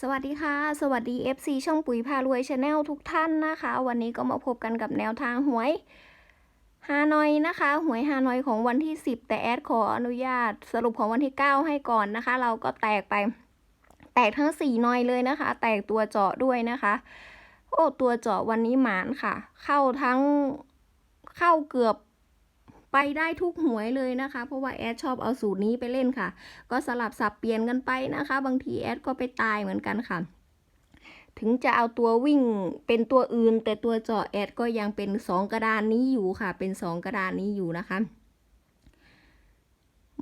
สวัสดีค่ะ สวัสดี FC ช่องปุ๋ยพารวยชาแนลทุกท่านนะคะ วันนี้ก็มาพบกันกับแนวทางหวยฮานอยนะคะ หวยฮานอยของวันที่ 10 แต่แอดขออนุญาตสรุปของวันที่ 9 ให้ก่อนนะคะ เราก็แตกไป แตกทั้ง 4 นอยเลยนะคะ แตกตัวเจาะด้วยนะคะ โอ้ ตัวเจาะวันนี้หมานค่ะ เข้าทั้งเข้าเกือบ ไปได้ทุกหวยเลยนะคะ เพราะว่าแอดชอบเอาสูตรนี้ไปเล่นค่ะ ก็สลับสับเปลี่ยนกันไปนะคะ บางทีแอดก็ไปตายเหมือนกันค่ะ ถึงจะเอาตัววิ่งเป็นตัวอื่น แต่ตัวเจาะแอดก็ยังเป็นสองกระดานนี้อยู่ค่ะ เป็นสองกระดานนี้อยู่นะคะ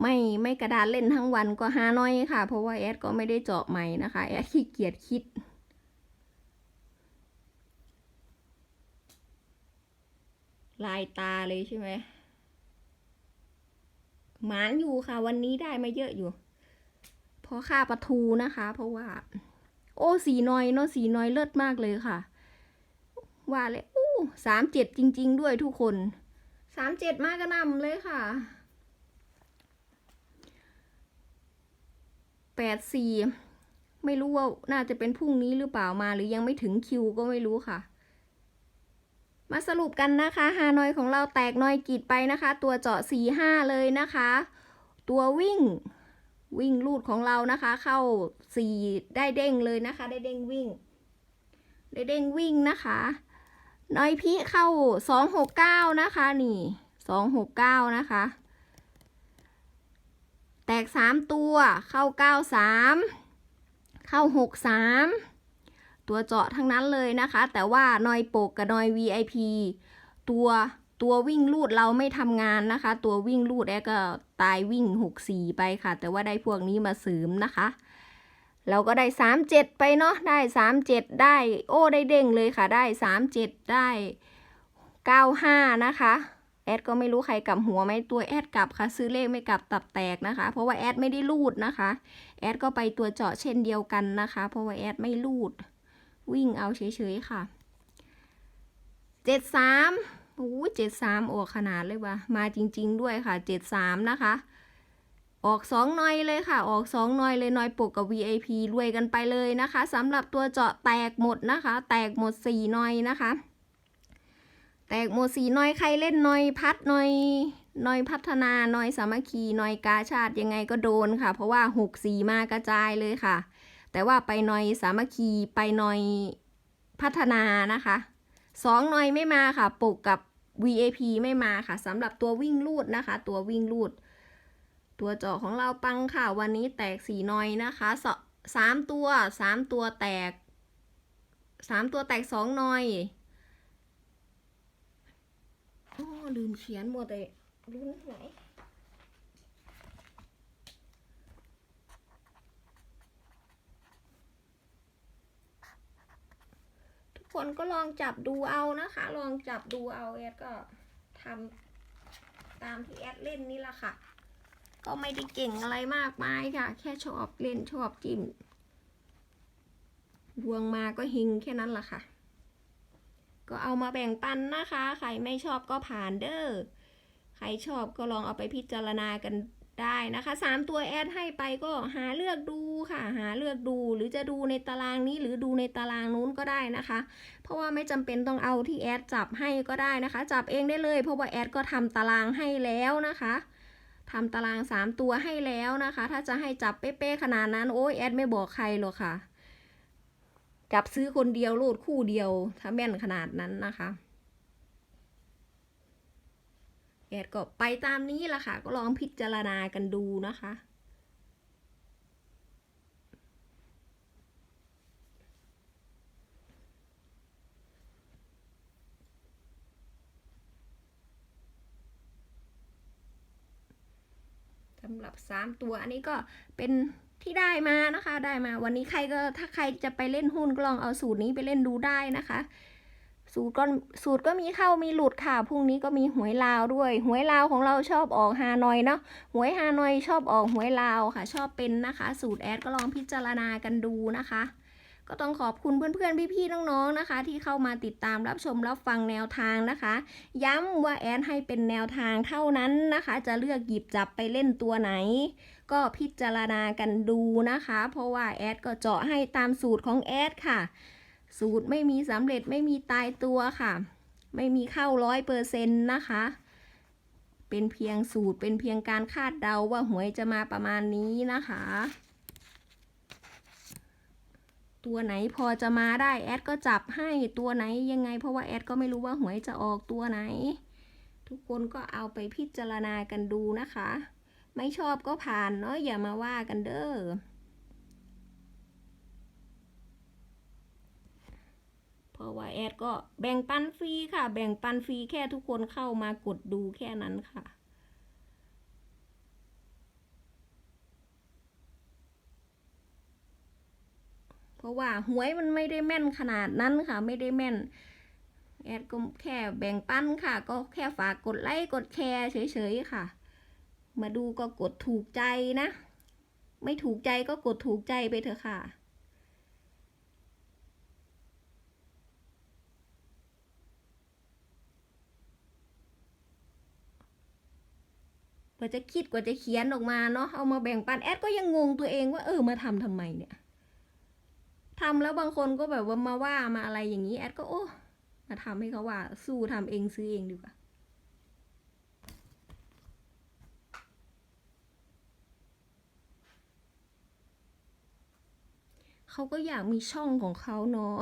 ไม่ไม่กระดานเล่นทั้งวันก็หาน้อยค่ะ เพราะว่าแอดก็ไม่ได้เจาะใหม่นะคะแอดขี้เกียจคิด ลายตาเลยใช่ไหม หมานอยู่ค่ะ วันนี้ได้มาเยอะอยู่ เพราะค่าปลาทูนะคะ เพราะว่า โอ้สีน้อยเนาะสีน้อยเลิศมากเลยค่ะ ว่าเลยอู้สามเจ็ดจริง ๆ ด้วยทุกคนสามเจ็ดมากกระนำเลยค่ะแปดสี่ไม่รู้ว่าน่าจะเป็นพรุ่งนี้หรือเปล่ามาหรือยังไม่ถึงคิวก็ไม่รู้ค่ะ มาสรุปกันนะคะฮานอยของเราแตกนอยกีดไปนะคะ ตัวเจาะสี่ห้าเลยนะคะ ตัววิ่งวิ่งลูดของเรานะคะ เข้าสี่ได้เด้งเลยนะคะ ได้เด้งวิ่ง ได้เด้งวิ่งนะคะ นอยพี่เข้าสองหกเก้านะคะ นี่สองหกเก้านะคะ แตกสามตัวเข้าเก้าสามเข้าหกสาม ตัวเจาะทั้งนั้นเลยนะคะ แต่ว่านอยโปกกับนอย VIP ตัวตัววิ่งลูดเราไม่ทำงานนะคะ ตัววิ่งลูดแอก็ตายวิ่งหกสี่ไปค่ะ แต่ว่าได้พวกนี้มาเสริมนะคะ เราก็ได้สามเจ็ดไปเนาะได้สามเจ็ดได้โอ้ได้เด้งเลยค่ะได้สามเจ็ดได้เก้าห้านะคะแอดก็ไม่รู้ใครกลับหัวไหมตัวแอดกลับค่ะ ซื้อเลขไม่กลับตับแตกนะคะ เพราะว่าแอดไม่ได้ลูดนะคะ แอดก็ไปตัวเจาะเช่นเดียวกันนะคะ เพราะว่าแอดไม่ลูด วิ่งเอาเฉยๆค่ะเจ็ดสามโอ้เจ็ดสามออกขนาดเลยว่ะ มาจริง ๆ ด้วยค่ะเจ็ดสามนะคะ ออกสองหน่อยเลยค่ะ ออกสองหน่อยเลยหน่อยปกกับ VIP รวยกันไปเลยนะคะสำหรับตัวเจาะแตกหมดนะคะ แตกหมดสี่หน่อยนะคะ แตกหมดสี่หน่อยใครเล่นหน่อยพัดหน่อยหน่อยพัฒนาหน่อยสามัคคีหน่อยกาชาติยังไงก็โดนค่ะ เพราะว่าหกสี่มากระจายเลยค่ะ แต่ว่าไปหน่อยสามัคคีไปหน่อยพัฒนานะคะสองหน่อยไม่มาค่ะปกกับ VAP ไม่มาค่ะสำหรับตัววิ่งลูดนะคะ ตัววิ่งลูด ตัวเจาะของเราปังค่ะ วันนี้แตกสี่หน่อยนะคะสสามตัวสามตัวแตกสามตัวแตกสองหน่อยโอ้ลืมเขียนหมดเลยลุ้นไหน คนก็ลองจับดูเอานะคะ ลองจับดูเอาแอดก็ทำตามที่แอดเล่นนี่แหละค่ะ ก็ไม่ได้เก่งอะไรมากมายค่ะ แค่ชอบเล่นชอบจิ้มดวงมาก็หิงแค่นั้นแหละค่ะ ก็เอามาแบ่งปันนะคะ ใครไม่ชอบก็ผ่านเด้อ ใครชอบก็ลองเอาไปพิจารณากัน ได้นะคะสามตัวแอดให้ไปก็หาเลือกดูค่ะ หาเลือกดูหรือจะดูในตารางนี้หรือดูในตารางนู้นก็ได้นะคะ เพราะว่าไม่จำเป็นต้องเอาที่แอดจับให้ก็ได้นะคะ จับเองได้เลย เพราะว่าแอดก็ทำตารางให้แล้วนะคะทำตารางสามตัวให้แล้วนะคะ ถ้าจะให้จับเป๊ะๆขนาดนั้นโอ้ยแอดไม่บอกใครหรอกค่ะ จับซื้อคนเดียวโลดคู่เดียวถ้าแม่นขนาดนั้นนะคะ แอดก็ไปตามนี้ละค่ะ ก็ลองพิจารณากันดูนะคะ สำหรับสามตัวอันนี้ก็เป็นที่ได้มานะคะ ได้มาวันนี้ใครก็ถ้าใครจะไปเล่นหุ้นก็ลองเอาสูตรนี้ไปเล่นดูได้นะคะ สูตรก็สูตรก็มีเข้ามีหลุดค่ะพรุ่งนี้ก็มีหวยลาวด้วย หวยลาวของเราชอบออกฮานอยเนาะหวยฮานอยชอบออกหวยลาวค่ะ ชอบเป็นนะคะ สูตรแอดก็ลองพิจารณากันดูนะคะ ก็ต้องขอบคุณเพื่อนๆพี่ๆน้องๆนะคะ ที่เข้ามาติดตามรับชมรับฟังแนวทางนะคะ ย้ำว่าแอดให้เป็นแนวทางเท่านั้นนะคะ จะเลือกหยิบจับไปเล่นตัวไหน ก็พิจารณากันดูนะคะ เพราะว่าแอดก็เจาะให้ตามสูตรของแอดค่ะ สูตรไม่มีสำเร็จไม่มีตายตัวค่ะ ไม่มีเข้าร้อยเปอร์เซ็นต์นะคะ เป็นเพียงสูตรเป็นเพียงการคาดเดาว่าหวยจะมาประมาณนี้นะคะ ตัวไหนพอจะมาได้แอดก็จับให้ตัวไหนยังไง เพราะว่าแอดก็ไม่รู้ว่าหวยจะออกตัวไหน ทุกคนก็เอาไปพิจารณากันดูนะคะ ไม่ชอบก็ผ่านเนาะอย่ามาว่ากันเด้อเพ ราะว่าแอดก็แบ่งปันฟรีค่ะ แบ่งปันฟรีแค่ทุกคนเข้ามากดดูแค่นั้นค่ะเพราะว่าหวยมันไม่ได้แม่นขนาดนั้นค่ะ ไม่ได้แม่น แอดก็แค่แบ่งปันค่ะ ก็แค่ฝากกดไลค์กดแชร์เฉยๆค่ะ มาดูก็กดถูกใจนะ ไม่ถูกใจก็กดถูกใจไปเถอะค่ะ ว่าจะคิดกว่าจะเขียนออกมาเนาะเอามาแบ่งปันแอดก็ยังงงตัวเองว่าเออมาทำทำไมเนี่ยทำแล้วบางคนก็แบบว่ามาว่ามาอะไรอย่างนี้แอดก็โอ้มาทำให้เขาว่า สู้ทำเองซื้อเองดีกว่าเขาก็อยากมีช่องของเขาเนาะ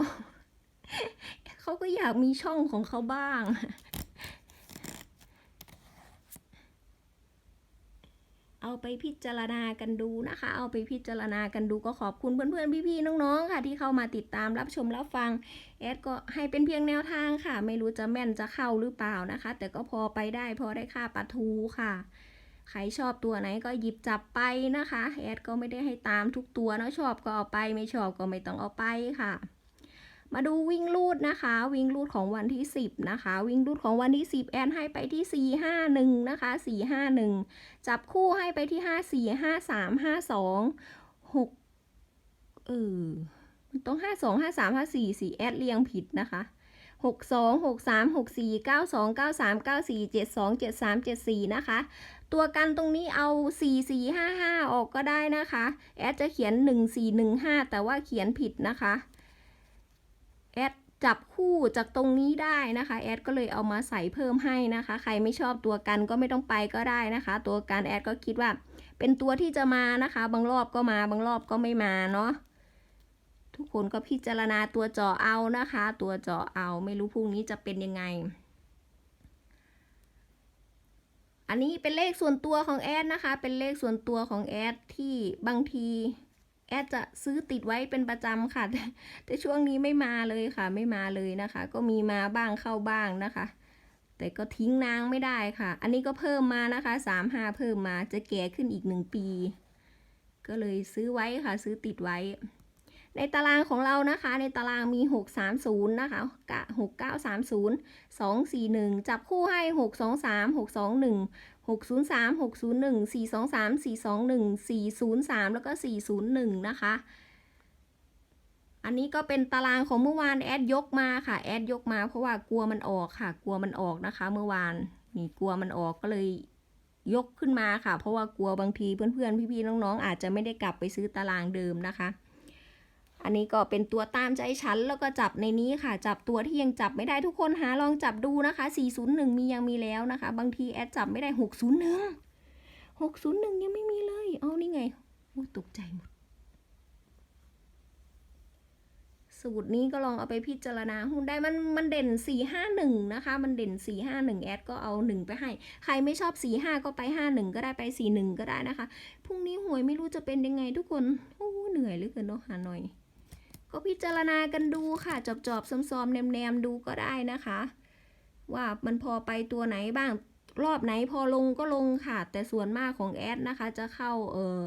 เขาก็อยากมีช่องของเขาบ้าง เอา ไปพิจารณากันดูนะคะ เอาไปพิจารณากันดูก็ขอบคุณเพื่อนๆพี่ๆน้องๆ ค่ะ ที่เข้ามาติดตามรับชมรับฟังแอดก็ให้เป็นเพียงแนวทางค่ะ ไม่รู้จะแม่นจะเข้าหรือเปล่านะคะ แต่ก็พอไปได้พอได้ค่าปลาทูค่ะใครชอบตัวไหนก็หยิบจับไปนะคะแอดก็ไม่ได้ให้ตามทุกตัวนะชอบก็เอาไปไม่ชอบก็ไม่ต้องเอาไปค่ะ มาดูวิ่งลูดนะคะ วิ่งลูดของวันที่ 10 นะคะ วิ่งลูดของวันที่ 10 แอนให้ไปที่ 451 นะคะ 451 จับคู่ให้ไปที่ 54 53 52 6เออมันต้อง 52 53 54 4แอดเรียงผิดนะคะ62 63 64 92 93 94 72 73 74นะคะ ตัวกันตรงนี้เอา4 4 5 5ออกก็ได้นะคะ แอดจะเขียน1 4 1 5แต่ว่าเขียนผิดนะคะ จับคู่จากตรงนี้ได้นะคะ แอดก็เลยเอามาใส่เพิ่มให้นะคะ ใครไม่ชอบตัวกันก็ไม่ต้องไปก็ได้นะคะ ตัวกันแอดก็คิดว่า เป็นตัวที่จะมานะคะ บางรอบก็มาบางรอบก็ไม่มาเนาะทุกคนก็พิจารณาตัวจาะเอานะคะ ตัวจาะเอาไม่รู้พรุ่งนี้จะเป็นยังไง อันนี้เป็นเลขส่วนตัวของแอดนะคะ เป็นเลขส่วนตัวของแอดที่บางที แอดจะซื้อติดไว้เป็นประจำค่ะ แต่ช่วงนี้ไม่มาเลยค่ะ ไม่มาเลยนะคะ ก็มีมาบ้างเข้าบ้างนะคะ แต่ก็ทิ้งนางไม่ได้ค่ะ อันนี้ก็เพิ่มมานะคะสามห้าเพิ่มมาจะแก่ขึ้นอีกหนึ่งปี ก็เลยซื้อไว้ค่ะ ซื้อติดไว้ ในตารางของเรานะคะ ในตารางมี 630 นะคะกะ6930 241 จับคู่ให้ 623 621 603 601 423 421 403 แล้วก็ 401 นะคะ อันนี้ก็เป็นตารางของเมื่อวานแอดยกมาค่ะ แอดยกมาเพราะว่ากลัวมันออกค่ะ กลัวมันออกนะคะ เมื่อวานนี่กลัวมันออกก็เลยยกขึ้นมาค่ะ เพราะว่ากลัวบางทีเพื่อนๆ พี่ๆ น้องๆ อาจจะไม่ได้กลับไปซื้อตารางเดิมนะคะ อันนี้ก็เป็นตัวตามใจฉันแล้วก็จับในนี้ค่ะ จับตัวที่ยังจับไม่ได้ทุกคนหาลองจับดูนะคะ 401 มียังมีแล้วนะคะ บางทีแอดจับไม่ได้ 601 601 ยังไม่มีเลย เอานี่ไงโอ้ตกใจหมด สูตรนี้ก็ลองเอาไปพิจารณาหุ้นได้มันมันเด่น 451 นะคะ มันเด่น 451 แอดก็เอา 1 ไปให้ ใครไม่ชอบ 45 ก็ไป 51 ก็ได้ไป 41 ก็ได้นะคะ พรุ่งนี้หวยไม่รู้จะเป็นยังไงทุกคน โอ้เหนื่อยเหลือเกินเนาะหาหน่อย ก็พิจารณากันดูค่ะจอบจอบๆซ้อมๆแนมๆดูก็ได้นะคะ ว่ามันพอไปตัวไหนบ้างรอบไหนพอลงก็ลงค่ะ แต่ส่วนมากของแอดนะคะ จะเข้าเออ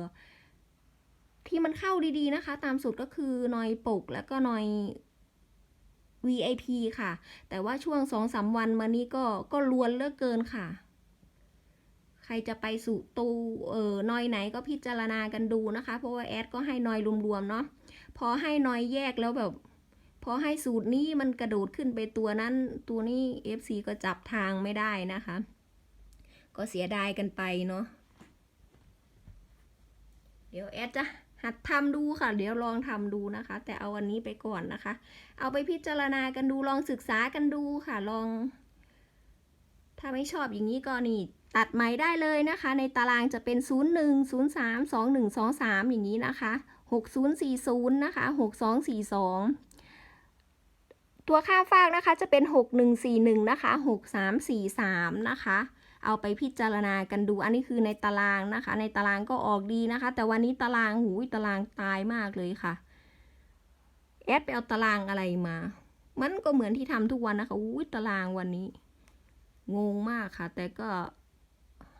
ที่มันเข้าดีๆนะคะ ตามสูตรก็คือนอยปกแล้วก็นอย VIP ค่ะ แต่ว่าช่วงสองสามวันมานี้ก็ก็ลวนเลือกเกินค่ะ ใครจะไปสู่ตูเออนอยไหนก็พิจารณากันดูนะคะ เพราะว่าแอดก็ให้นอยรวมๆเนาะพอให้นอยแยกแล้วแบบ พอให้สูตรนี้มันกระโดดขึ้นไปตัวนั้น ตัวนี้ FC ก็จับทางไม่ได้นะคะ ก็เสียดายกันไปเนาะเดี๋ยวแอดจะหัดทำดูค่ะ เดี๋ยวลองทำดูนะคะ แต่เอาวันนี้ไปก่อนนะคะ เอาไปพิจารณากันดูลองศึกษากันดูค่ะลอง ถ้าไม่ชอบอย่างนี้ก็นี่ ตัดใหม่ได้เลยนะคะ ในตารางจะเป็น 0 1 0 3 2 1 2 3 อย่างนี้นะคะ 6040 นะคะ 6242 ตัวค่าฟากนะคะจะเป็น 6141 นะคะ 6343 นะคะเอาไปพิจารณากันดู อันนี้คือในตารางนะคะ ในตารางก็ออกดีนะคะ แต่วันนี้ตารางหูยตารางตายมากเลยค่ะ แอดไปเอาตารางอะไรมา มันก็เหมือนที่ทำทุกวันนะคะอุ้ยตารางวันนี้ งงมากค่ะ แต่ก็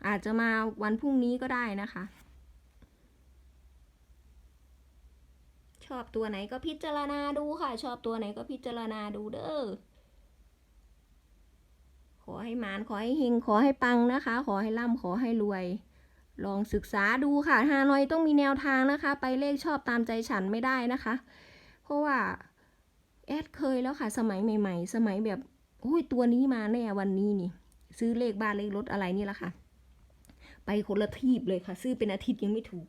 อาจจะมาวันพรุ่งนี้ก็ได้นะคะ ชอบตัวไหนก็พิจารณาดูค่ะ ชอบตัวไหนก็พิจารณาดูเด้อขอให้หมานขอให้เฮงขอให้ปังนะคะ ขอให้ร่ำขอให้รวย ลองศึกษาดูค่ะฮานอยต้องมีแนวทางนะคะ ไปเลขชอบตามใจฉันไม่ได้นะคะ เพราะว่าแอดเคยแล้วค่ะ สมัยใหม่ ๆ สมัยแบบโอ้ยตัวนี้มาแน่วันนี้นี่ ซื้อเลขบ้านเลขรถอะไรนี่แหละค่ะ ไปคนละทีบเลยค่ะ ซื้อเป็นอาทิตย์ยังไม่ถูก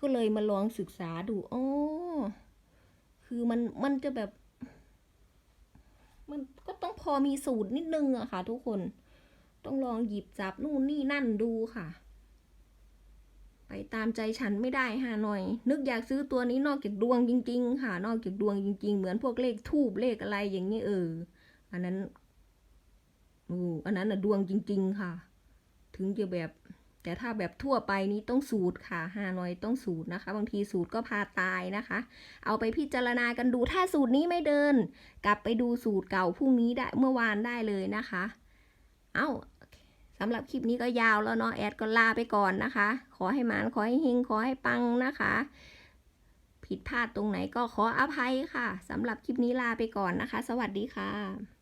ก็เลยมาลองศึกษาดูอ๋อคือมันมันจะแบบ มันก็ต้องพอมีสูตรนิดนึงอะค่ะ ทุกคน ต้องลองหยิบจับนู่นนี่นั่นดูค่ะ ไปตามใจฉันไม่ได้ฮะหน่อย นึกอยากซื้อตัวนี้นอกจากดวงจริง ๆ ค่ะ นอกจากดวงจริง ๆ เหมือนพวกเลขทูบเลขอะไรอย่างนี้เออ อันนั้น อืออันนั้นนะดวงจริง ๆ ค่ะ ถึงจะแบบ แต่ถ้าแบบทั่วไปนี้ต้องสูตรค่ะฮานอยต้องสูตรนะคะ บางทีสูตรก็พาตายนะคะ เอาไปพิจารณากันดูถ้าสูตรนี้ไม่เดิน กลับไปดูสูตรเก่าพรุ่งนี้ได้เมื่อวานได้เลยนะคะ เอา้าสำหรับคลิปนี้ก็ยาวแล้วเนาะแอดก็ลาไปก่อนนะคะ ขอให้หมานขอให้เฮงขอให้ปังนะคะผิดพลาดตรงไหนก็ขออภัยค่ะ สำหรับคลิปนี้ลาไปก่อนนะคะ สวัสดีค่ะ